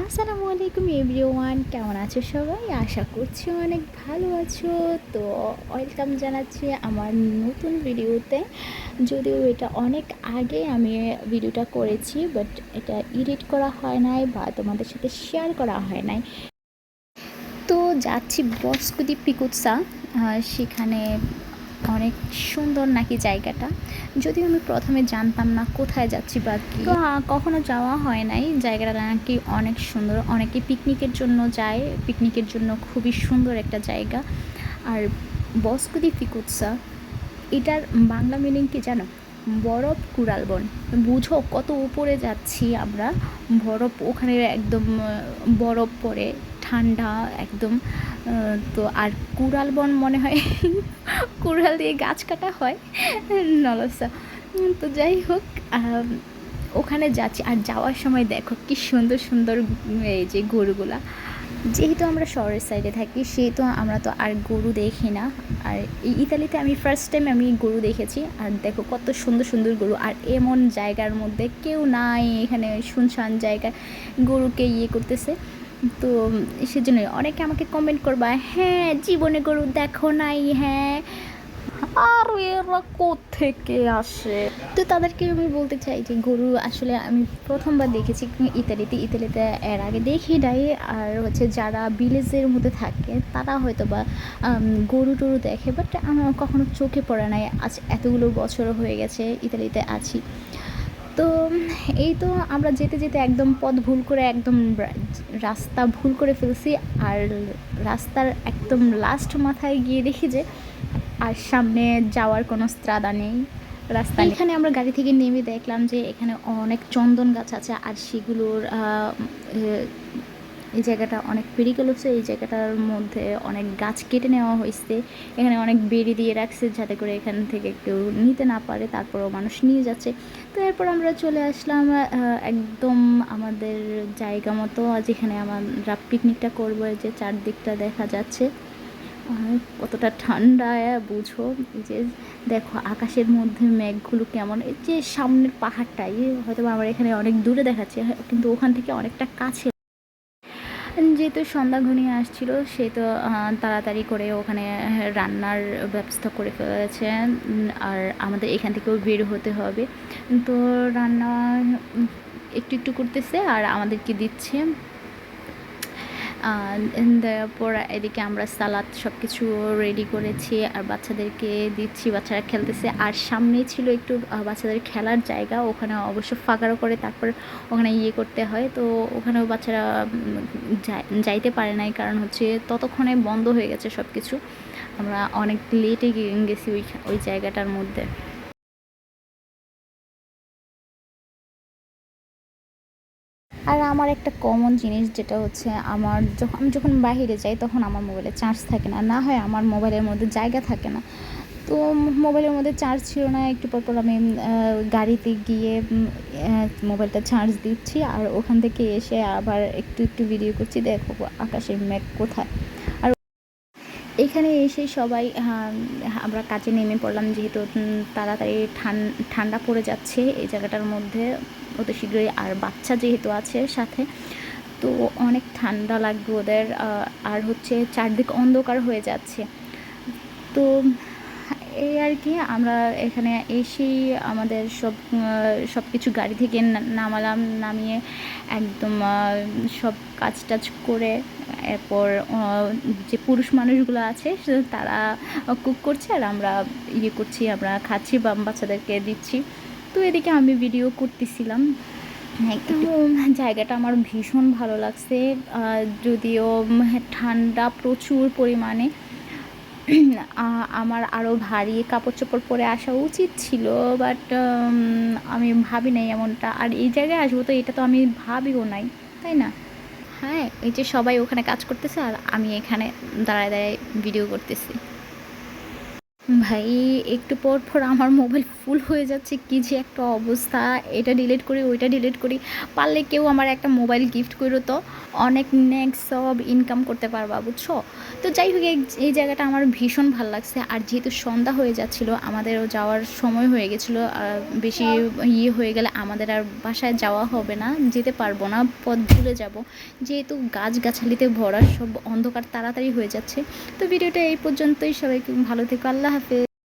আসসালামু আলাইকুম এভরিওয়ান, কেমন আছো সবাই? আশা করছি অনেক ভালো আছো। তো ওয়েলকাম জানাচ্ছি আমার নতুন ভিডিওতে। যদিও এটা অনেক আগে আমি ভিডিওটা করেছি বাট এটা এডিট করা হয় নাই বা তোমাদের সাথে শেয়ার করা হয় নাই। তো যাচ্ছি বস্কুদি পিকুৎসা সেখানে অনেক সুন্দর নাকি জায়গাটা? যদিও আমি প্রথমে জানতাম না কোথায় যাচ্ছি বা কি। কখনো যাওয়া হয় নাই। জায়গাটা নাকি অনেক সুন্দর। অনেকে পিকনিকের জন্য যায়। পিকনিকের জন্য খুবই সুন্দর একটা জায়গা। আর বস্কুদি পিকুৎসা এটার বাংলা মিনিং কি জানো? বরফ কুড়ালবন বুঝো কত উপরে যাচ্ছি আমরা। বরফ ওখানে একদম বরফ পড়ে ঠান্ডা, একদম তো আর কুড়াল বন মনে হয় কুড়াল দিয়ে গাছ কাটা হয়। নলসা। তো যাই হোক ওখানে যাচ্ছি। আর যাওয়ার সময় দেখো কি সুন্দর সুন্দর এই যে গরুগুলা। যেহেতু আমরা শহরের সাইডে থাকি, সেহেতু আমরা তো আর গরু দেখি না। আর এই ইতালিতে আমি ফার্স্ট টাইম আমি গরু দেখেছি। আর দেখো কত সুন্দর সুন্দর গরু। আর এমন জায়গার মধ্যে কেউ নাই। এখানে শুনশান জায়গায় গরুকে ইয়ে করতেছে। তো সেজন্যই অনেকে আমাকে কমেন্ট করবা হ্যাঁ জীবনে গরু দেখো নাই হ্যাঁ। আর এরা থেকে আসে? তো তাদেরকে আমি বলতে চাই যে গরু আসলে আমি প্রথমবার দেখেছি ইতালিতে। ইতালিতে এর আগে দেখি নাই। আর হচ্ছে যারা ভিলেজের মধ্যে থাকে তারা হয়তো বা গরু টরু দেখে বাট আমার কখনো চোখে পড়ে নাই। আজ এতগুলো বছর হয়ে গেছে ইতালিতে আছি। তো এই তো আমরা যেতে যেতে একদম পথ ভুল করে একদম রাস্তা ভুল করে ফেলছি আর রাস্তার একদম লাস্ট মাথায় গিয়ে দেখি যে আর সামনে যাওয়ার কোনো স্ত্রাদা নেই রাস্তা। এখানে আমরা গাড়ি থেকে নেমে দেখলাম যে এখানে অনেক চন্দন গাছ আছে আর সেগুলোর এই জায়গাটা অনেক পেরিকেল হচ্ছে, এই জায়গাটার মধ্যে অনেক গাছ কেটে নেওয়া হয়েছে। এখানে অনেক বেড়ি দিয়ে রাখছে যাতে করে এখান থেকে কেউ নিতে না পারে, তারপরেও মানুষ নিয়ে যাচ্ছে। তো এরপর আমরা চলে আসলাম একদম আমাদের জায়গা মতো যেখানে আমরা পিকনিকটা করব, এই যে চারদিকটা দেখা যাচ্ছে। কতটা ঠান্ডা বুঝো। এই যে দেখো আকাশের মধ্যে মেঘগুলো কেমন, এই যে সামনের পাহাড়টাই হয়তো আমার এখানে অনেক দূরে দেখাচ্ছে কিন্তু ওখান থেকে অনেকটা কাছে যেহেতু সন্ধ্যা ঘনিয়ে আসছিল, সে তো তাড়াতাড়ি করে ওখানে রান্নার ব্যবস্থা করে ফেলেছে। আর আমাদের এখান থেকেও বের হতে হবে। তো রান্না একটু একটু করতেছে আর আমাদেরকে দিচ্ছে? আহ, তারপর এদিকে আমরা সালাদ সব কিছু রেডি করেছি আর বাচ্চাদেরকে দিচ্ছি বাচ্চারা খেলতেছে। আর সামনেই ছিল একটু বাচ্চাদের খেলার জায়গা ওখানে অবশ্য ফাঁকারও করে তারপর ওখানে ইয়ে করতে হয়। তো ওখানেও বাচ্চারা যাইতে পারে নাই কারণ হচ্ছে ততক্ষণে বন্ধ হয়ে গেছে সব কিছু আমরা অনেক লেটে গেছি ওই ওই জায়গাটার মধ্যে। আর আমার একটা কমন জিনিস যেটা হচ্ছে আমার যখন, আমি যখন বাহিরে যাই তখন আমার মোবাইলে চার্জ থাকে না। না হয় আমার মোবাইলের মধ্যে জায়গা থাকে না। তো মোবাইলের মধ্যে চার্জ ছিল না, একটু পর পর আমি গাড়িতে গিয়ে মোবাইলটা চার্জ দিচ্ছি। আর ওখান থেকে এসে আবার একটু একটু ভিডিও করছি। দেখো আকাশের মেঘ কোথায়? এখানে এসে সবাই আমরা কাজে নেমে পড়লাম যেহেতু তাড়াতাড়ি ঠান- ঠান্ডা পড়ে যাচ্ছে এই জায়গাটার মধ্যে অত শীঘ্রই আর বাচ্চা যেহেতু আছে সাথে, তো অনেক ঠান্ডা লাগবে ওদের আর হচ্ছে চারদিক অন্ধকার হয়ে যাচ্ছে। তো এই আর কি আমরা এখানে এসেই আমাদের সব সব কিছু গাড়ি থেকে নামালাম নামিয়ে একদম সব কাজ টাজ করে এরপর যে পুরুষ মানুষগুলো আছে তারা কুক করছে আর আমরা ইয়ে করছি আমরা খাচ্ছি বা বাচ্চাদেরকে দিচ্ছি। তো এদিকে আমি ভিডিও করতেছিলাম। একটু জায়গাটা আমার ভীষণ ভালো লাগছে। যদিও ঠান্ডা প্রচুর পরিমাণে। আমার আরও ভারী কাপড় চোপড় পরে আসা উচিত ছিল বাট আমি ভাবি নাই এমনটা। আর এই জায়গায় আসব তো, এটা তো আমি ভাবিও নাই, তাই না? হ্যাঁ এই যে সবাই ওখানে কাজ করতেছে আর আমি এখানে দাঁড়ায় দাঁড়ায় ভিডিও করতেছি। ভাই, একটু পর পর আমার মোবাইল ফুল হয়ে যাচ্ছে, কি যে একটা অবস্থা। এটা ডিলিট করি, ওইটা ডিলিট করি। পারলে কেউ আমার একটা মোবাইল গিফট করো তো। অনেক নেক্সট সব ইনকাম করতে পারবা, বুঝছ? তো যাই হোক, এই- জায়গাটা আমার ভীষণ ভালো লাগছে। আর যেহেতু সন্ধ্যা হয়ে যাচ্ছিল, আমাদেরও যাওয়ার সময় হয়ে গেছিল বেশি ইয়ে হয়ে গেলে আমাদের আর বাসায় যাওয়া হবে না, যেতে পারব না, পথ ভুলে যাব। যেহেতু গাছগাছালিতে ভরা, সব অন্ধকার তাড়াতাড়ি হয়ে যাচ্ছে। তো ভিডিওটা এই পর্যন্তই। সবাই ভালো থেকো, আল্লাহ হাফেজ